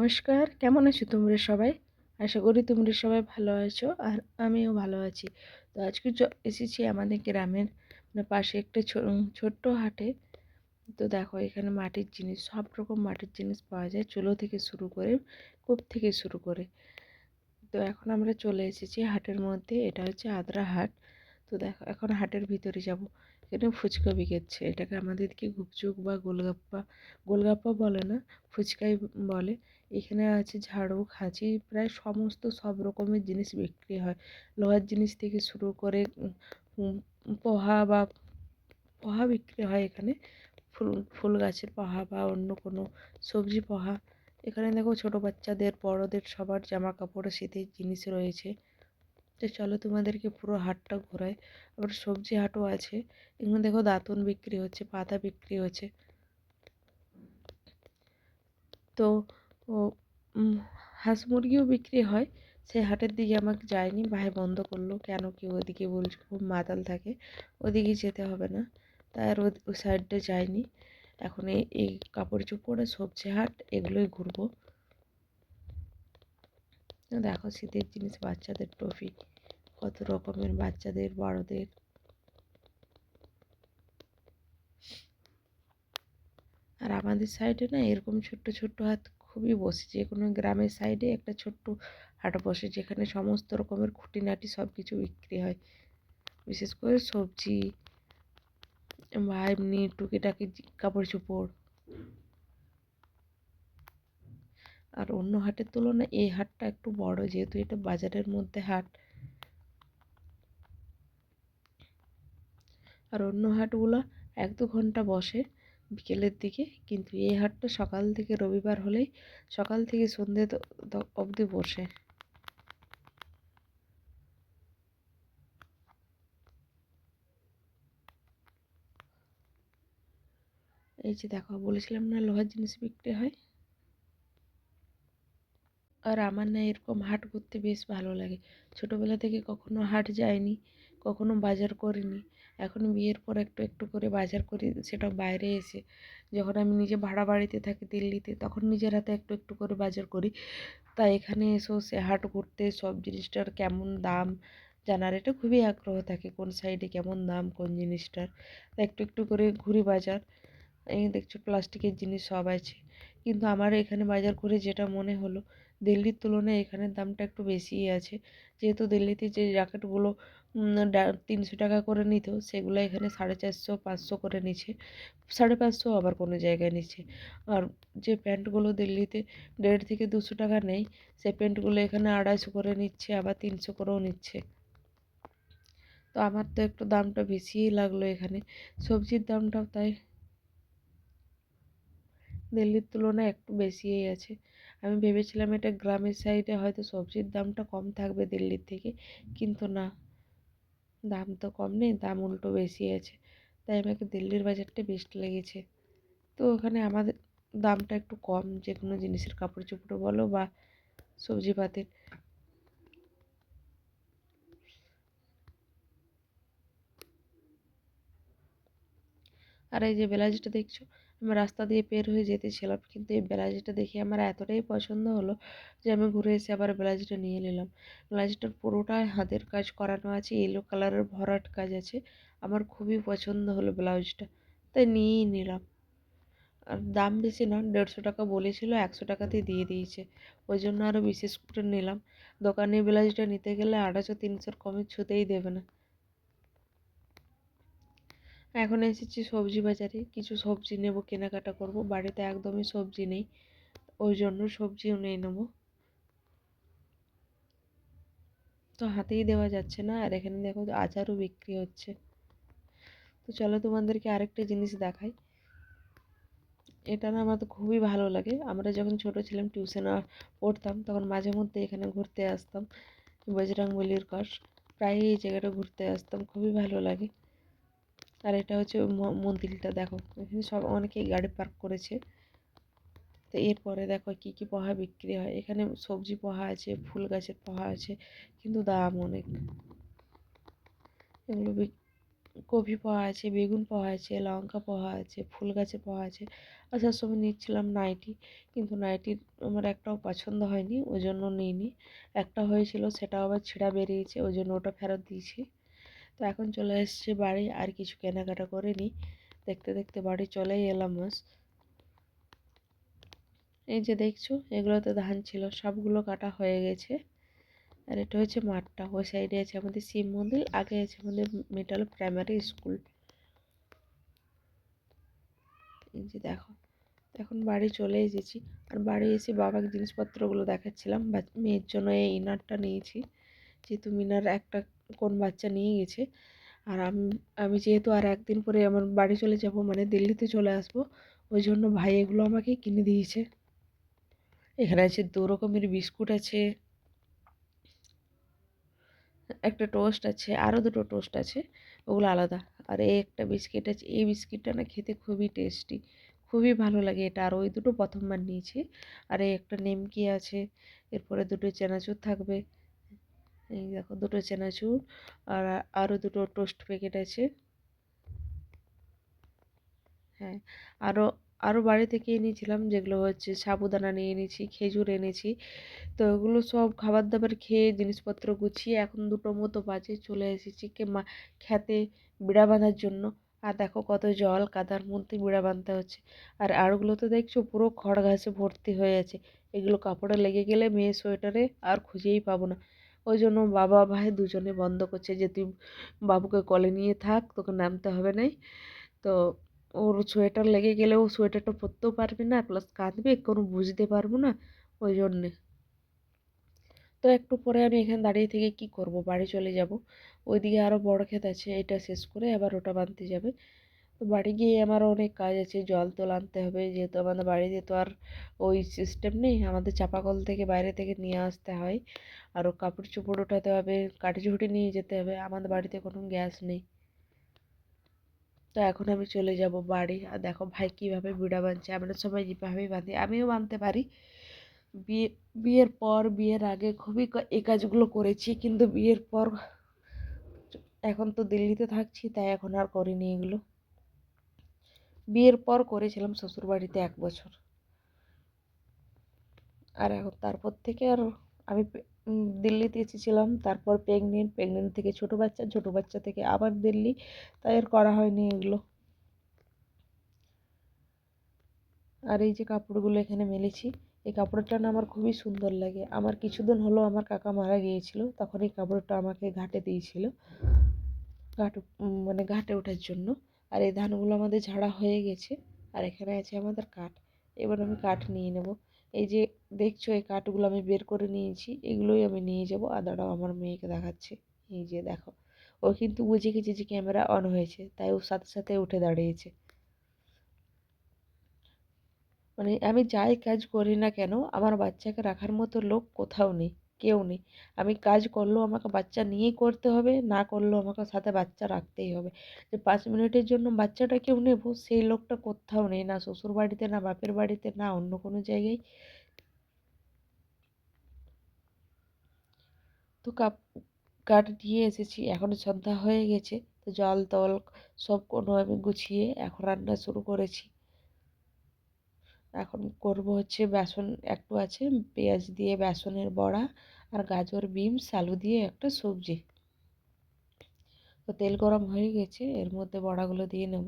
নমস্কার, কেমন আছো তোমরা সবাই? আশা করি তোমরা সবাই ভালো আছো আর আমিও ভালো আছি। তো আজকে এসেছি আমাদের গ্রামের মানে পাশে একটা ছোট্ট হাটে। তো দেখো এখানে মাটির জিনিস, সব রকম মাটির জিনিস পাওয়া যায়, চুলো থেকে শুরু করে, কূপ থেকে শুরু করে। তো এখন আমরা চলে এসেছি হাটের মধ্যে, এটা হচ্ছে আদ্রা হাট। তো দেখো এখন হাটের ভিতরে যাব। এখানে ফুচকা বিকেচ্ছে, এটাকে আমাদেরকে গুপচুক বা গোলগাপ্পা গোলগাপ্পা বলে না, ফুচকাই বলে। এখানে আছে ঝাড়ু খাঁচি প্রায় সমস্ত সব রকমের জিনিস বিক্রি হয়। লোহার জিনিস থেকে শুরু করে পোহা বা পোহা বিক্রি হয় এখানে। ফুল ফুল গাছের পোহা বা অন্য কোনো সবজি পোহা। এখানে দেখো ছোটো বাচ্চাদের, বড়দের সবার জামা কাপড় শীতের জিনিস রয়েছে। তো চলো তোমাদেরকে পুরো হাটটা ঘোরায় আবার সবজি হাটও আছে। এখানে দেখো দাঁতন বিক্রি হচ্ছে, পাতা বিক্রি হচ্ছে। তো ও হাঁস মুরগিও বিক্রি হয়। সেই হাটের দিকে আমাকে যায়নি, ভাই বন্ধ করল। কেন কি ওদিকে বলছে খুব মাতাল থাকে, ওদিকে যেতে হবে না। তাই আর ওই সাইডে যায়নি। এখন এই কাপড় চোপড়, সবজি হাট, এগুলোই ঘুরবো। দেখো শীতের জিনিস, বাচ্চাদের টফি কত রকমের বাচ্চাদের, বড়দের। আর আমাদের সাইডে না এরকম ছোট্ট ছোট্ট হাত খুবই বসে। যে কোনো গ্রামের সাইডে একটা ছোট্ট হাট বসে, যেখানে সমস্ত রকমের খুঁটিনাটি সব কিছু বিক্রি হয়। বিশেষ করে সবজি, বা এমনি টুকিটাকি কাপড় চোপড়। আর অন্য হাটের তুলনায় এই হাটটা একটু বড়, যেহেতু এটা বাজারের মধ্যে হাট। আর অন্য হাটগুলো এক দু ঘণ্টা বসে। বিকেলের দিকে। কিন্তু এই হাটটা সকাল থেকে রবিবার হলেই সকাল থেকে সন্ধে অবধি বসে। এই যে দেখো, বলেছিলাম না লোহার জিনিস বিক্রি হয়? আর আমার না এরকম হাট করতে বেশ ভালো লাগে। ছোটোবেলা থেকে কখনো হাট যায়নি। কখনো বাজার করিনি। এখন বিয়ের পর একটু একটু করে বাজার করি সেটা বাইরে এসে। যখন আমি নিজে ভাড়া বাড়িতে থাকি দিল্লিতে, তখন নিজের হাতে একটু একটু করে বাজার করি। তাই এখানে এসেও সে হাট ঘুরতে, সব জিনিসটার কেমন দাম জানার, এটা খুবই আগ্রহ থাকে কোন সাইডে কেমন দাম, কোন জিনিসটার। তাই একটু একটু করে ঘুরি বাজার। এই দেখছ প্লাস্টিকের জিনিস সব আছে। কিন্তু আমার এখানে বাজার করে যেটা মনে হলো, দিল্লির তুলনায় এখানের দামটা একটু বেশিই আছে। যেহেতু দিল্লিতে যে জ্যাকেটগুলো তিনশো টাকা করে নিত। সেগুলো এখানে সাড়ে চারশো, পাঁচশো করে নিচ্ছে। সাড়ে পাঁচশো আবার কোনো জায়গায় নিচ্ছে। আর যে প্যান্টগুলো দিল্লিতে দেড় থেকে দুশো টাকা নেই, সে প্যান্টগুলো এখানে আড়াইশো করে নিচ্ছে, আবার তিনশো করেও নিচ্ছে। তো আমার তো একটু দামটা বেশিই লাগল এখানে। সবজির দামটাও তাই দিল্লির তুলনায় একটু বেশিই আছে। আমি ভেবেছিলাম এটা গ্রামের সাইডে হয়তো সবজির দামটা কম থাকবে দিল্লির থেকে, কিন্তু না। দাম তো কম নেই, দাম উল্টো বেশি আছে। তাই আমাকে দিল্লির বাজারটা বেস্ট লেগেছে। তো ওখানে আমাদের দামটা একটু কম যে কোনো জিনিসের কাপড় চোপড় বলো বা সবজিপাতির আর এই যে ব্লাউজটা দেখছ আমি রাস্তা দিয়ে বের হয়ে যেতেছিলাম। কিন্তু এই ব্লাউজটা দেখে আমার এতটাই পছন্দ হলো যে আমি ঘুরে এসে আবার ব্লাউজটা নিয়ে নিলাম। ব্লাউজটার পুরোটাই হাতের কাজ করানো আছে ইয়েলো কালারের ভরাট কাজ আছে। আমার খুবই পছন্দ হলো ব্লাউজটা তাই নিয়েই নিলাম। আর দাম বেশি না, দেড়শো টাকা বলেছিল, একশো টাকাতেই দিয়ে দিয়েছে। ওই জন্য আরও বিশেষ করে নিলাম। দোকানে ব্লাউজটা নিতে গেলে আড়াইশো, তিনশোর কমে ছুতেই দেবে না। এখন এসেছি সবজি বাজারে। কিছু সবজি নেব, কেনাকাটা করব। বাড়িতে একদমই সবজি নেই। ওই জন্য সবজিও নিয়ে নেব। তো হাতেই দেওয়া যাচ্ছে না। আর এখানে দেখো আচারও বিক্রি হচ্ছে। তো চলো তোমাদেরকে আরেকটা জিনিস দেখাই। এটা না আমার তো খুবই ভালো লাগে। আমরা যখন ছোট ছিলাম টিউশনে পড়তাম, তখন মাঝে মধ্যে এখানে ঘুরতে আসতাম। বজরাংবলির কাশ প্রায় এই জায়গাটা ঘুরতে আসতাম। খুবই ভালো লাগে। আর এটা হচ্ছে মন্দিরটা দেখো। এখানে সব অনেকেই গাড়ি পার্ক করেছে। তো এরপরে দেখো কী কী পোহা বিক্রি হয়। এখানে সবজি পোহা আছে, ফুল গাছের পোহা আছে, কিন্তু দাম অনেক। এগুলো কপি পোহা আছে, বেগুন পোহা আছে, লঙ্কা পোহা আছে, ফুল গাছে পোহা আছে। আসার সময় নিচ্ছিলাম নাইটি, কিন্তু নাইটি আমার একটাও পছন্দ হয়নি, ওই জন্য নিইনি। একটা হয়েছিল, সেটাও আবার ছেঁড়া বেরিয়েছে, ওই জন্য ওটা ফেরত দিয়েছি। তো এখন চলে এসেছি বাড়ি, আর কিছু কেনাকাটা করে নিই দেখতে দেখতে বাড়ি চলেই এলাম বাস। এই যে দেখছ, এগুলোতে ধান ছিল, সবগুলো কাটা হয়ে গেছে। আর এটা হচ্ছে মাঠটা, ওই সাইডে আছে আমাদের শিব মন্দির, আগে আছে আমাদের মেটাল প্রাইমারি স্কুল এই যে দেখো, এখন বাড়ি চলে এসেছি। আর বাড়ি এসে বাবাকে জিনিসপত্রগুলো দেখাচ্ছিলাম বা মেয়ের জন্য এই ইনারটা নিয়েছি। যেহেতু মিনার একটা কোন বাচ্চা নিয়ে গেছে। আর আমি আমি যেহেতু আর একদিন পরে আমার বাড়ি চলে যাব মানে দিল্লিতে চলে আসব, ওই জন্য ভাই এগুলো আমাকে কিনে দিয়েছে। এখানে আছে দু রকমের বিস্কুট আছে। একটা টোস্ট আছে আরও দুটো টোস্ট আছে, ওগুলো আলাদা। আর এই একটা বিস্কিট আছে, এই বিস্কিটটা না খেতে খুবই টেস্টি, খুবই ভালো লাগে এটা। আর ওই দুটো প্রথমবার নিয়েছি। আর এই একটা নেমকি আছে, এরপরে দুটো চেনাচুর থাকবে। এই দেখো দুটো চেনাচুর আর আরও দুটো টোস্ট প্যাকেট আছে। হ্যাঁ আরও আরও বাড়ি থেকে এনেছিলাম যেগুলো হচ্ছে সাবুদানা নিয়ে এনেছি, খেজুর এনেছি। তো ওগুলো সব খাবার দাবার খেয়ে জিনিসপত্র গুছিয়ে এখন দুটো মতো বাজে চলে এসেছি কে মা, খেতে বিড়া বাঁধার জন্য। আর দেখো কত জল, কাদার মধ্যে বিড়া বাঁধতে হচ্ছে। আর আরগুলো তো দেখছ পুরো খড় ঘাসে ভর্তি হয়ে আছে। এগুলো কাপড়ে লেগে গেলে মেয়ে সোয়েটারে আর খুঁজেই পাবো না। ওই জন্য বাবা ভাই দুজনে বন্ধ করছে যে, তুই বাবুকে কলে নিয়ে থাক, তোকে নামতে হবে নাই। তো ওর সোয়েটার লেগে গেলে ও সোয়েটারটা পরতেও পারবে না, প্লাস কাঁদবে, কোনো বুঝতে পারব না ওই জন্যে তো একটু পরে আমি এখানে দাঁড়িয়ে থেকে কি করব? বাড়ি চলে যাব। ওইদিকে আরও বড় ক্ষেত আছে, এটা শেষ করে আবার ওটা বাঁধতে যাবে। তো বাড়ি গিয়ে আমার অনেক কাজ আছে, জল তোল আনতে হবে। যেহেতু আমাদের বাড়িতে তো আর ওই সিস্টেম নেই, আমাদের চাপাকল থেকে বাইরে থেকে নিয়ে আসতে হয়। আরও কাপড় চোপড় ওঠাতে হবে, কাঠি ঝুঁটি নিয়ে যেতে হবে, আমাদের বাড়িতে কোনো গ্যাস নেই। তো এখন আমি চলে যাব বাড়ি। আর দেখো ভাই কীভাবে বিড়া বাঁধছে আমরা সবাই যেভাবেই বাঁধি, আমিও বাঁধতে পারি। বিয়ে, বিয়ের পর, বিয়ের আগে খুবই এই কাজগুলো করেছি, কিন্তু বিয়ের পর এখন তো দিল্লিতে থাকছি, তাই এখন আর করিনি এগুলো। বিয়ের পর করেছিলাম শ্বশুরবাড়িতে এক বছর। আর এখন তারপর থেকে আর আমি দিল্লিতে এসেছিলাম। তারপর প্রেগনেন্ট প্রেগনেন্ট থেকে ছোটো বাচ্চা ছোটো বাচ্চা থেকে আবার দিল্লি। তাই আর করা হয়নি এগুলো। আর এই যে কাপড়গুলো এখানে মেলেছি, এই কাপড়টা না আমার খুবই সুন্দর লাগে। আমার কিছুদিন হলো আমার কাকা মারা গিয়েছিল, তখন এই কাপড়টা আমাকে ঘাটে দিয়েছিল। ঘাট মানে ঘাটে ওঠার জন্য। আর এই ধানগুলো আমাদের ঝাড়া হয়ে গেছে, আর এখানে আছে আমাদের কাঠ। এবার আমি কাঠ নিয়ে নেব। এই যে দেখছ, এই কাঠগুলো আমি বের করে নিয়েছি, এগুলোই আমি নিয়ে যাব। আর দাঁড়াও আমার মেয়েকে দেখাচ্ছে। এই যে দেখো, ও কিন্তু বুঝে গেছে যে ক্যামেরা অন হয়েছে, তাই ওর সাথে সাথে উঠে দাঁড়িয়েছে। মানে আমি যাই কাজ করি না কেন, আমার বাচ্চাকে রাখার মতো লোক কোথাও নেই। কেউ নেই। আমি কাজ করলেও আমাকে বাচ্চা নিয়েই করতে হবে, না করলেও আমাকে সাথে বাচ্চা রাখতেই হবে। যে পাঁচ মিনিটের জন্য বাচ্চাটা কেউ নেব, সেই লোকটা কোথাও নেই, না শ্বশুর বাড়িতে, না বাপের বাড়িতে, না অন্য কোনো জায়গায়। তো কাপ, কাঠ নিয়ে এসেছি এখন সন্ধ্যা হয়ে গেছে। তো জল, তল সব কোনো আমি গুছিয়ে এখন রান্না শুরু করেছি। এখন করব হচ্ছে বেসন একটু আছে, পেঁয়াজ দিয়ে বেসনের বড়া আর গাজর বিনস আলু দিয়ে একটা সবজি। তো তেল গরম হয়ে গেছে, এর মধ্যে বড়াগুলো দিয়ে নেব।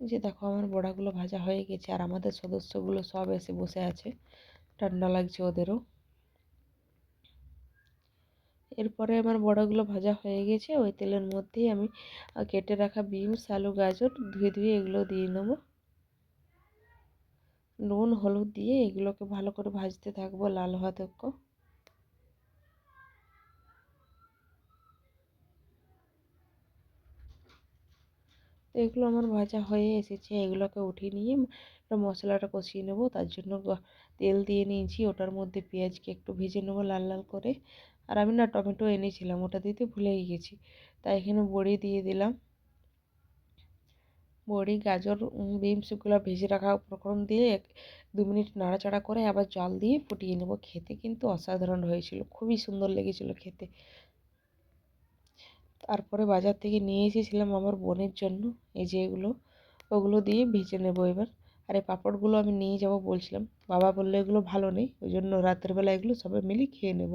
যে দেখো আমার বড়াগুলো ভাজা হয়ে গেছে, আর আমাদের সদস্যগুলো সব এসে বসে আছে। ঠান্ডা লাগছে ওদেরও। এরপরে আমার বড়াগুলো ভাজা হয়ে গেছে, ওই তেলের মধ্যেই আমি কেটে রাখা বিনস, আলু, গাজর, ধুয়ে ধুয়ে এগুলো দিয়ে নেব। নুন, হলুদ দিয়ে এগুলোকে ভালো করে ভাজতে থাকব লাল হওয়া তক্ষ তো এগুলো আমার ভাজা হয়ে এসেছে, এগুলোকে উঠিয়ে নিয়ে মশলাটা কষিয়ে নেব, তার জন্য তেল দিয়ে নিয়েছি, ওটার মধ্যে পেঁয়াজকে একটু ভেজে নেব লাল লাল করে। আর আমি না টমেটো এনেছিলাম, ওটা দিতে ভুলেই গেছি। তাই এখানে বড়ি দিয়ে দিলাম। বড়ি, গাজর বিনস ভেজে রাখা উপকরণ দিয়ে এক, দু মিনিট নাড়াচাড়া করে আবার জল দিয়ে ফুটিয়ে নেব। খেতে কিন্তু অসাধারণ হয়েছিল, খুবই সুন্দর লেগেছিল খেতে। তারপরে বাজার থেকে নিয়ে এসেছিলাম আমার বোনের জন্য, এই যে এগুলো, ওগুলো দিয়ে ভেজে নেব এবার। আর এই পাঁপড়গুলো আমি নিয়ে যাব বলছিলাম, বাবা বলল এগুলো ভালো নেই, ওই জন্য রাতের বেলা এগুলো সবাই মিলে খেয়ে নেব।